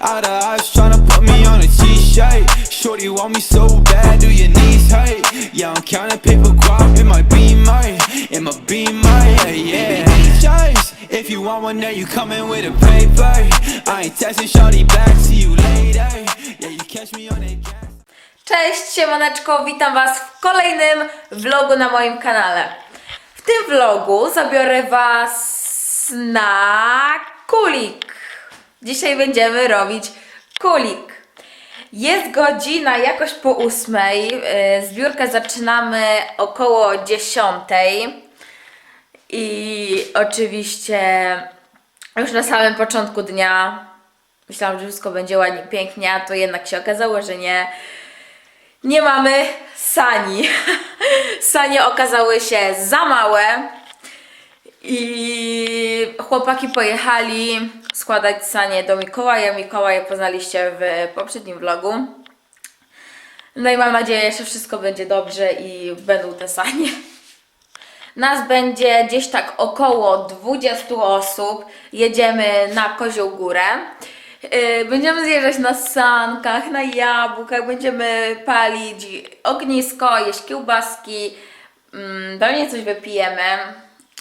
Out of eyes tryna put me on a t-shirt Shorty want me so bad, do your knees hurt? Yeah, I'm counting paper Want one, then you coming with a paper I ain't texting shorty back, see you later Yeah, you catch me on Cześć, siemaneczko, witam Was w kolejnym vlogu na moim kanale. W tym vlogu zabiorę Was na kulik. Dzisiaj będziemy robić kulik. Jest godzina jakoś po ósmej. Yy, Zbiórkę zaczynamy około dziesiątej. I oczywiście już na samym początku dnia myślałam, że wszystko będzie ładnie, pięknie, a to jednak się okazało, że nie. Nie mamy sani. Sanie okazały się za małe. I chłopaki pojechali składać sanie do Mikołaja. Mikołaja poznaliście w poprzednim vlogu. No i mam nadzieję, że wszystko będzie dobrze i będą te sanie. Nas będzie gdzieś tak około 20 osób. Jedziemy na Kozią Górę. Yy, Będziemy zjeżdżać na sankach, na jabłkach, będziemy palić ognisko, jeść kiełbaski, mm, pewnie coś wypijemy.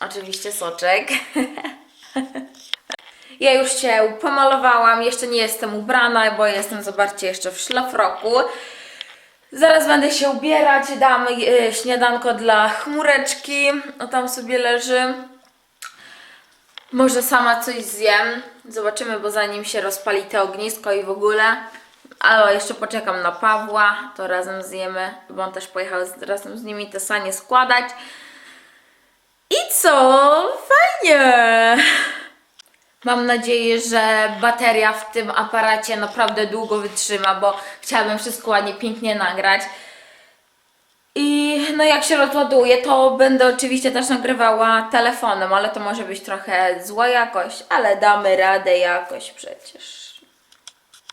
Oczywiście soczek. Ja już się pomalowałam, jeszcze nie jestem ubrana, bo jestem, zobaczcie, jeszcze w szlafroku. Zaraz będę się ubierać, dam e, śniadanko dla chmureczki, o tam sobie leży. Może sama coś zjem, zobaczymy, bo zanim się rozpali to ognisko i w ogóle. Ale jeszcze poczekam na Pawła, to razem zjemy, bo on też pojechał z, razem z nimi te sanie składać. I co? Fajnie! Mam nadzieję, że bateria w tym aparacie naprawdę długo wytrzyma, bo chciałabym wszystko ładnie, pięknie nagrać. I no jak się rozładuje, to będę oczywiście też nagrywała telefonem, ale to może być trochę zła jakość, ale damy radę jakoś przecież.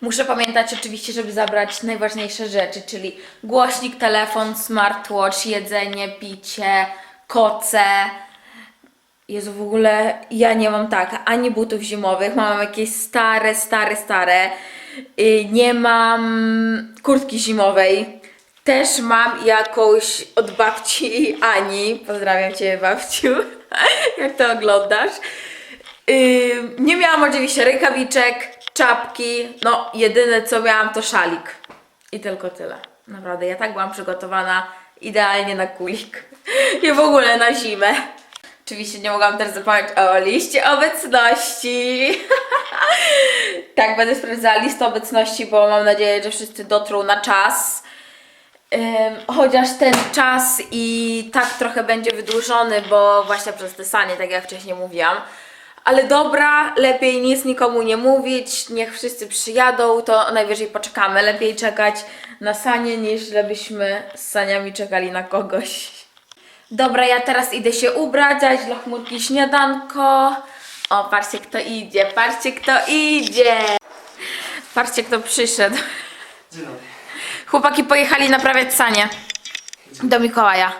Muszę pamiętać oczywiście, żeby zabrać najważniejsze rzeczy, czyli głośnik, telefon, smartwatch, jedzenie, picie, koce. Jezu, w ogóle ja nie mam tak, ani butów zimowych, mam jakieś stare, stare, stare. Y, Nie mam kurtki zimowej. Też mam jakąś od babci Ani. Pozdrawiam Cię, babciu, jak to oglądasz. Y, Nie miałam oczywiście rękawiczek, czapki. No, jedyne co miałam to szalik. I tylko tyle. Naprawdę, ja tak byłam przygotowana idealnie na kulik. I w ogóle na zimę. Oczywiście nie mogłam też zapomnieć o liście obecności. tak, będę sprawdzała listę obecności, bo mam nadzieję, że wszyscy dotrą na czas. Chociaż ten czas i tak trochę będzie wydłużony, bo właśnie przez te sanie, tak jak wcześniej mówiłam. Ale dobra, lepiej nic nikomu nie mówić, niech wszyscy przyjadą, to najwyżej poczekamy. Lepiej czekać na sanie, niż żebyśmy z saniami czekali na kogoś. Dobra, ja teraz idę się ubrać, dać dla chmurki śniadanko. O, patrzcie kto idzie, patrzcie kto idzie. Patrzcie kto przyszedł. Dzień dobry. Chłopaki pojechali naprawiać sanie do Mikołaja,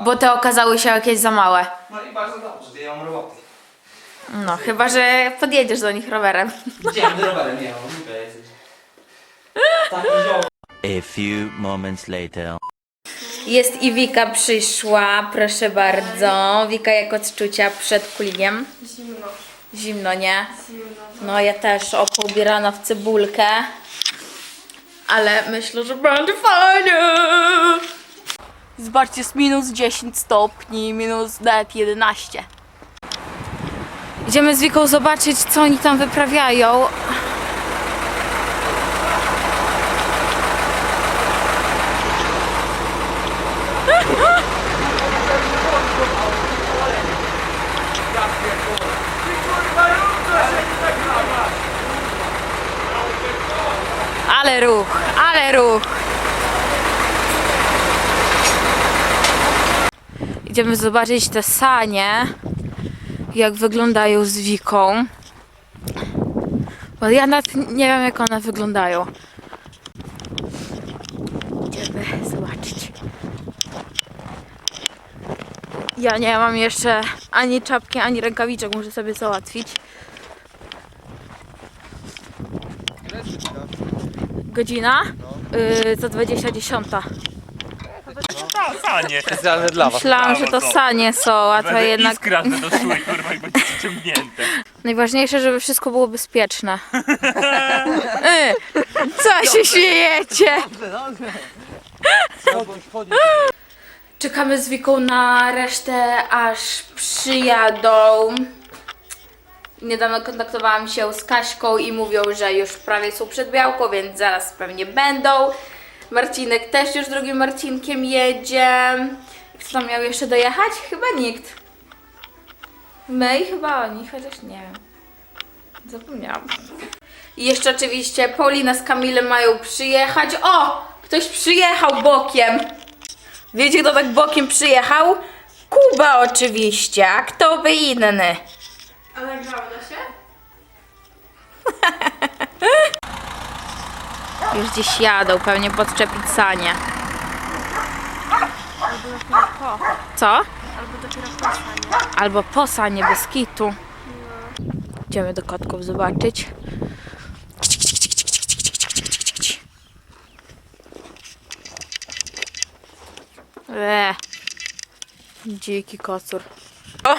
bo te okazały się jakieś za małe. No i bardzo dobrze, ja mam roboty. No, chyba że podjedziesz do nich rowerem. Do rowerem, nie mam. A few moments later. Jest i Wika przyszła, proszę bardzo. Wika jak odczucia przed kuligiem? Zimno. Zimno, nie? Zimno. No ja też o poubierana w cebulkę. Ale myślę, że będzie fajnie. Zobaczcie, jest minus 10 stopni, minus nawet 11. Idziemy z Wiką zobaczyć, co oni tam wyprawiają. Ale ruch, ale ruch. Idziemy zobaczyć te sanie, jak wyglądają z Wiką. Bo ja nawet nie wiem, jak one wyglądają. Idziemy zobaczyć. Ja nie mam jeszcze ani czapki, ani rękawiczek, muszę sobie załatwić. Godzina? Yy, za 20 dziesiąta. Sanie. Specjalne dla was. Myślałam, że to sanie są, a to Będę jednak... iskra doszły, kurwa, jak będzie ciągnięte. Najważniejsze, żeby wszystko było bezpieczne. Y, Co się śmiejecie? Czekamy z Wiką na resztę, aż przyjadą. Niedawno kontaktowałam się z Kaśką i mówią, że już prawie są przed Białką, więc zaraz pewnie będą. Marcinek też już drugim Marcinkiem jedzie. Kto tam miał jeszcze dojechać? Chyba nikt. My i chyba oni, chociaż nie. Zapomniałam. I jeszcze oczywiście Paulina z Kamilem mają przyjechać. O! Ktoś przyjechał bokiem. Wiecie, kto tak bokiem przyjechał? Kuba oczywiście, a kto by inny? Ale grało się? Już gdzieś jadą, pewnie podczepić sanie. Co? Albo dopiero po sanie. Albo po sanie, bez kitu. Idziemy do kotków zobaczyć. Eee. Dziki kocur. O!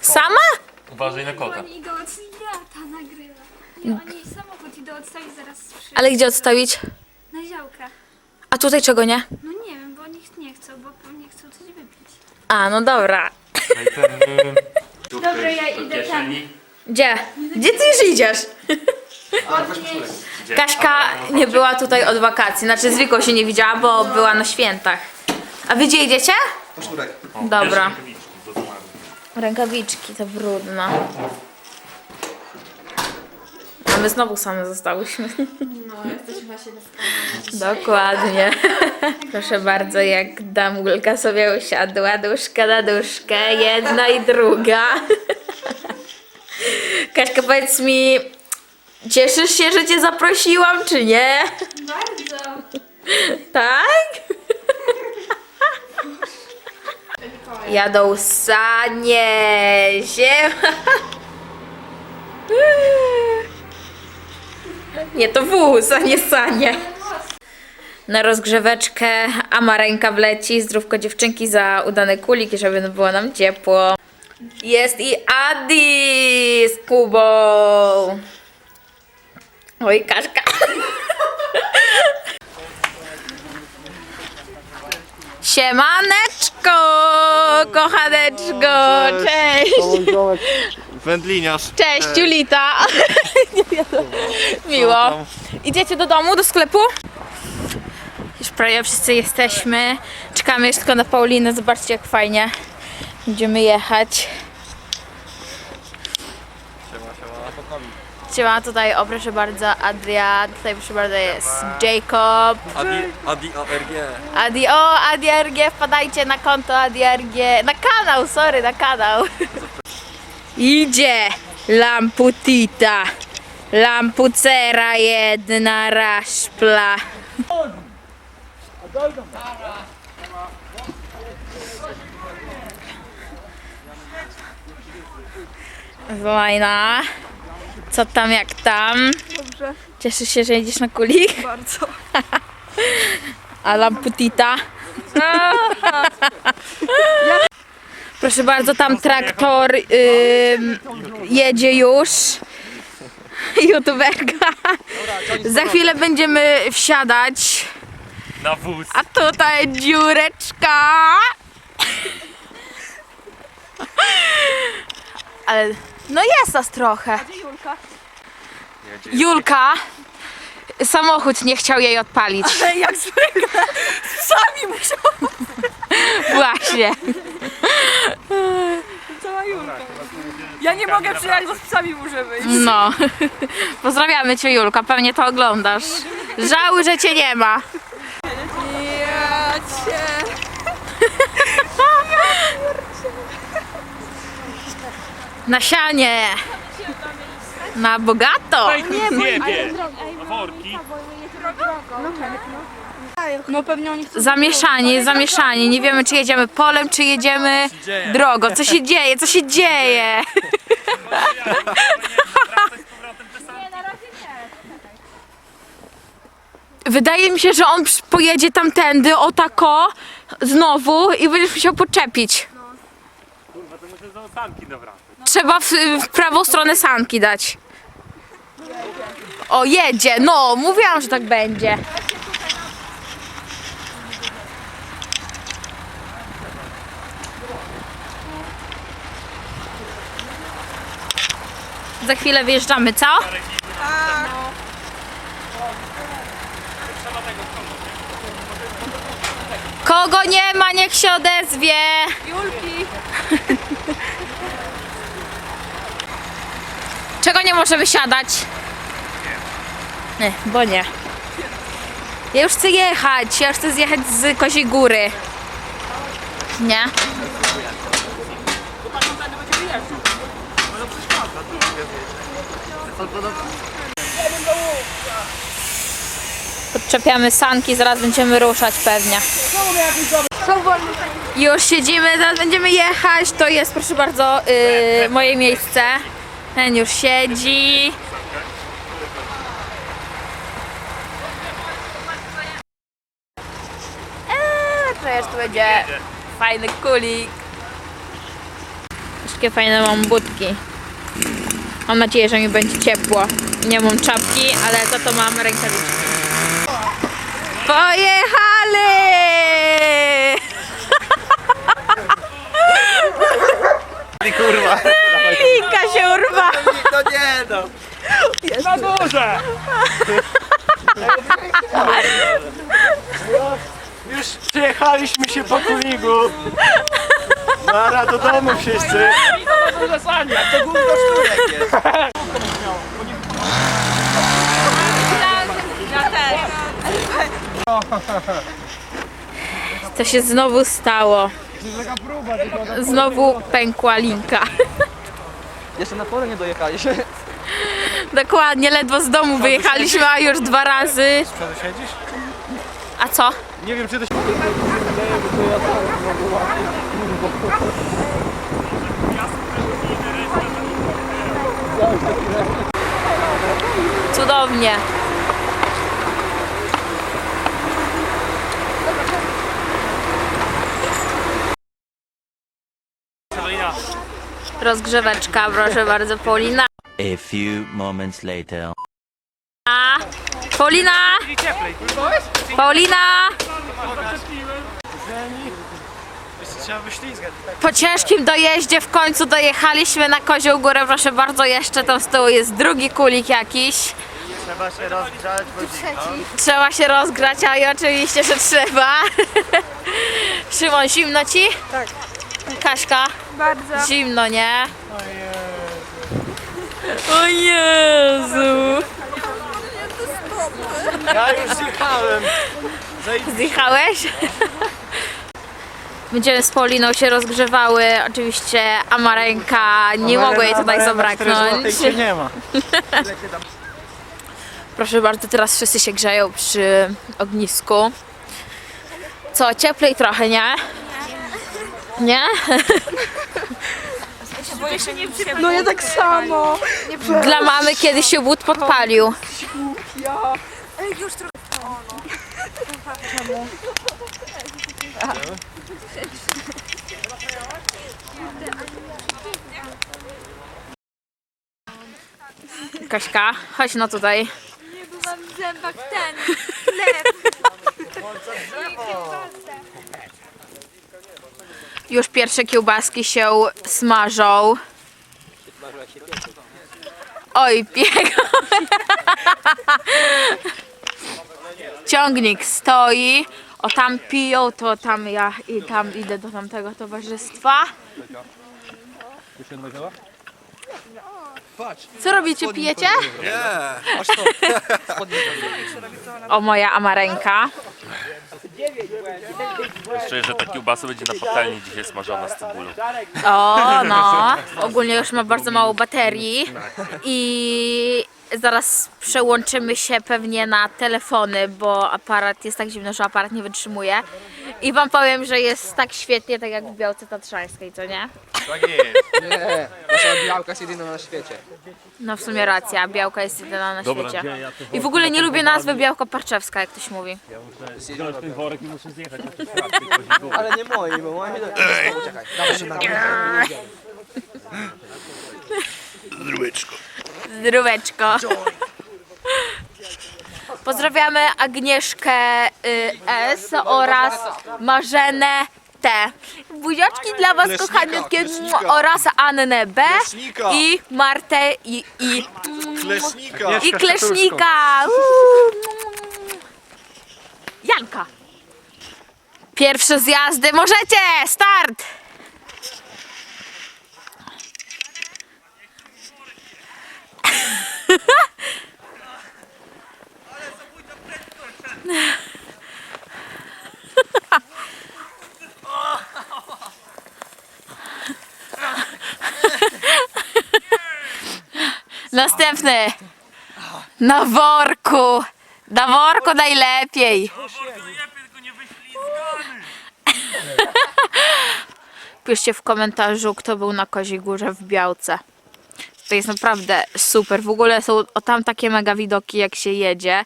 Sama? Uważaj na kota. Oni idą od... Ja ta nagrywa. Nie, oni samochód idą odstawić zaraz przy... Ale gdzie odstawić? Na działkę. A tutaj czego nie? No nie wiem, bo oni nie chcą, bo nie chcą coś wypić. A, no dobra. Dobra, ja idę tam. Gdzie? Gdzie ty już idziesz? Odnieść. Kaśka nie była tutaj od wakacji. Znaczy z Wiką się nie widziała, bo była na świętach. A wy gdzie idziecie? Dobra. Rękawiczki to brudno. A my znowu same zostałyśmy. No, jesteśmy właśnie Dokładnie. Proszę bardzo, jak Damulka sobie usiadła, duszka na duszkę, jedna i druga. Kaśka, powiedz mi, cieszysz się, że cię zaprosiłam, czy nie? Bardzo. Tak? Jadą sanie, ziema. Nie, to wóz, a nie sanie. Na rozgrzeweczkę Ama ręka wleci, zdrówko dziewczynki za udany kulik, żeby było nam ciepło. Jest i Adi z Kubą. Oj, Kaszka. Siemaneczko, kochaneczko, cześć. Wędliniarz. Cześć, Julita. Nie wiadomo. Miło. Idziecie do domu, do sklepu? Już prawie wszyscy jesteśmy. Czekamy jeszcze tylko na Paulinę. Zobaczcie, jak fajnie. Będziemy jechać. Siema, tutaj, o proszę bardzo, Adria, tutaj proszę bardzo jest Jacob, Adi, Adi ARG. Adi, o, Adi RG, wpadajcie na konto Adi RG, na kanał, sorry, na kanał. Idzie Lamputita, Lampucera jedna raszpla. Fajna. Co tam, jak tam? Dobrze, Cieszysz się, że jedziesz na kulik? bardzo. A lamputita? Proszę bardzo, tam traktor ym, jedzie już. YouTuberka. Za chwilę będziemy wsiadać. Na wóz. A tutaj dziureczka. Ale no jest nas trochę. Julka. Julka. Samochód nie chciał jej odpalić. Ale jak zwykle, sami musiał. Właśnie. Cała Julka. Ja nie mogę przyjechać, bo z psami muszę wyjść. No. Pozdrawiamy cię Julka, pewnie to oglądasz. Żałuj, że cię nie ma. Ja cię. Na sianie. Na bogato. Zjebie! Worki. No pewnie oni chcą... Zamieszanie, zamieszanie. Nie wiemy, czy jedziemy polem, czy jedziemy drogą. Co się dzieje? Co się dzieje? Wydaje mi się, że on pojedzie tamtędy, o tako, znowu i będziesz musiał podczepić. Muszę sanki dowracać. Trzeba w, w prawą stronę sanki dać. O, jedzie, no, mówiłam, że tak będzie. Za chwilę wyjeżdżamy, co? Kogo nie ma, niech się odezwie. Julki! Czego nie możemy siadać? Nie, bo nie. Ja już chcę jechać, ja już chcę zjechać z Koziej Góry. Nie? Podczepiamy sanki, zaraz będziemy ruszać pewnie. Już siedzimy, zaraz będziemy jechać. To jest, proszę bardzo, yy, moje miejsce. Ten już siedzi. Eee, to jeszcze będzie fajny kulik. Wszystkie fajne mam budki. Mam nadzieję, że mi będzie ciepło. Nie mam czapki, ale za to mam rękawiczki. Pojechali! Kurwa. Lika się urwa! To nie no. Na duże! Już przyjechaliśmy się po kuligu. Nara do domu wszyscy. Na duże sanie! To gówno szturek jest. To się znowu stało. Znowu pękła linka. Jeszcze na pole nie dojechaliśmy. Dokładnie, ledwo z domu wyjechaliśmy, a już dwa razy. Przodu siedzisz? A co? Nie wiem czy to się... Cudownie. Rozgrzeweczka, proszę bardzo, Paulina. A few moments later. Paulina! Trzeba wyślizgać. Po ciężkim dojeździe w końcu dojechaliśmy na Kozią Górę. Proszę bardzo, jeszcze tam z tyłu jest drugi kulik jakiś. Trzeba się rozgrzać, bo zimno. Trzeba się rozgrać, a i oczywiście, że trzeba. Szymon, zimno ci? Tak. Kaśka? Bardzo. Zimno, nie? O Jezu! Ja już zjechałem. Zjechałeś? Będziemy z Pauliną się rozgrzewały. Oczywiście Amarenka nie mogło jej tutaj zabraknąć. Się nie ma. Proszę bardzo, teraz wszyscy się grzeją przy ognisku. Co, cieplej trochę, nie? Nie? No ja tak samo. Dla mamy kiedyś się but podpalił. Ej, już trochę. Kaśka, chodź no tutaj. Nie był mam w zębach ten chleb. Już pierwsze kiełbaski się smażą. Oj, biega. Ciągnik stoi. O tam piją, to tam ja i tam idę do tamtego towarzystwa. Co robicie, pijecie? Nie. O moja amarenka. Czuję, że ta kiełbasa będzie na patelni dzisiaj smażona z cebulą. O, no. Ogólnie już ma bardzo mało baterii i zaraz przełączymy się pewnie na telefony, bo aparat jest tak zimny, że aparat nie wytrzymuje. I wam powiem, że jest tak świetnie, tak jak w Białce Tatrzańskiej, co nie? Nie, nasza białka jest jedyna na świecie. No w sumie racja, Białka jest jedyna na świecie. I w ogóle nie lubię nazwy Białka Parczewska, jak ktoś mówi. Ale nie moi, bo moi do... Uciekaj, dawaj się na Zdróweczko. Pozdrawiamy Agnieszkę y, S oraz Marzenę T. Buziaczki dla Was kochaniutkie oraz Annę B i Martę i, i, Kleśnika. i Klesznika. Uuu. Janka. Pierwsze zjazdy możecie! Start! Następny. Na worku. Na worku najlepiej. Piszcie w komentarzu, kto był na Koziej Górze w Białce. To jest naprawdę super. W ogóle są tam takie mega widoki, jak się jedzie.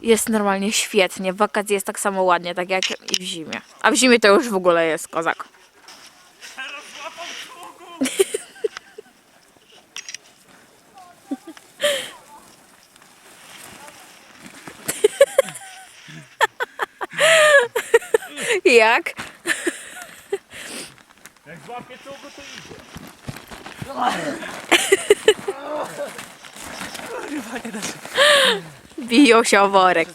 Jest normalnie świetnie. W wakacje jest tak samo ładnie, tak jak i w zimie. A w zimie to już w ogóle jest kozak. Jak? Biją się o worek.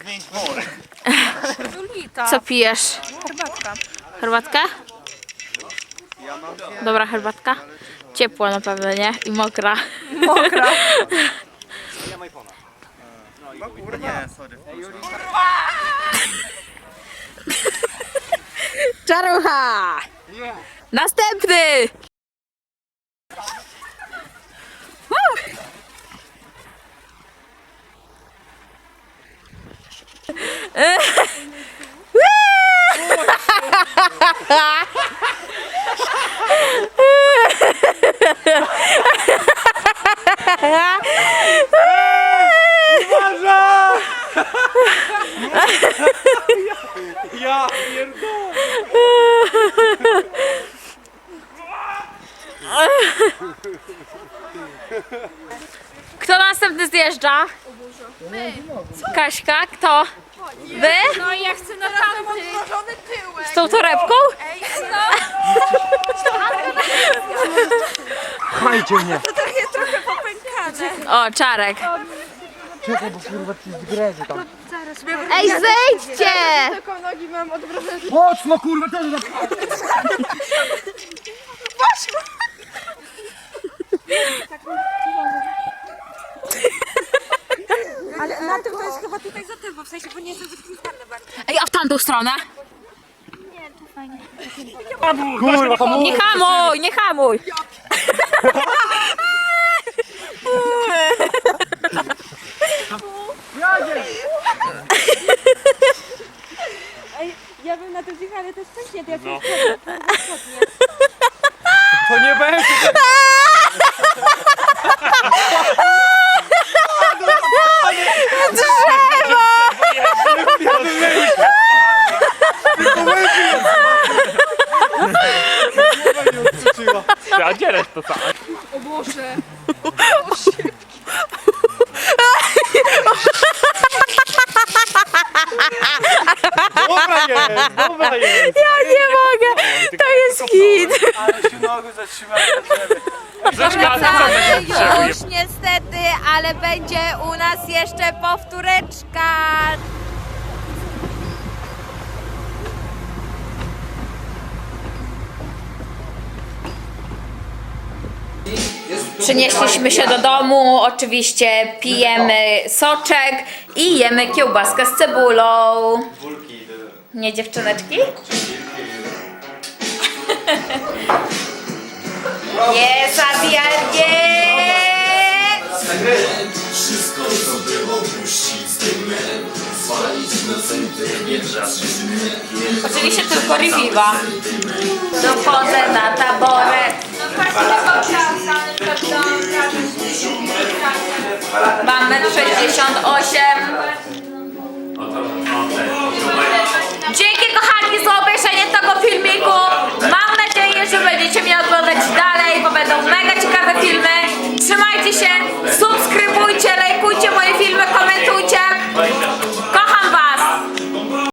Co pijesz? Herbatka. Herbatkę? Dobra herbatka? Ciepła na pewno, nie? I mokra. Mokra. Czarucha! Następny! Ja pierdolę. Kto następny zjeżdża? Kaśka, kto? Wy? No i ja chcę na tamty. Z tą torebką? Chajcie mnie. O, Czarek. Czekaj, bo kurwa ci zgrezy tam. Ej, zejdźcie! Mocno kurwa, to za... Ale na tym to jest chyba tutaj za tym, bo w sensie, bo nie jest bardzo. Ej, a w tamtą stronę? Kurwa, to Nie hamuj, nie hamuj! Ja bym na to zjechała też wcześniej, to ja no. To nie będzie. A gdzie reszta cała? Dobra jest. Ja nie mogę, to jest hit. Ale się nogi zatrzymały. Co drzewuje? Już niestety, ale będzie u nas jeszcze powtóreczka. Przynieśliśmy się do domu, oczywiście pijemy soczek i jemy kiełbaskę z cebulą. Nie dziewczyneczki? Jest Adrianie! Oczywiście tylko Reviva. Dochodzę na taboret. Mamy 68. Dzięki kochani za obejrzenie tego filmiku. Mam nadzieję, że będziecie mnie oglądać dalej, bo będą mega ciekawe filmy. Trzymajcie się.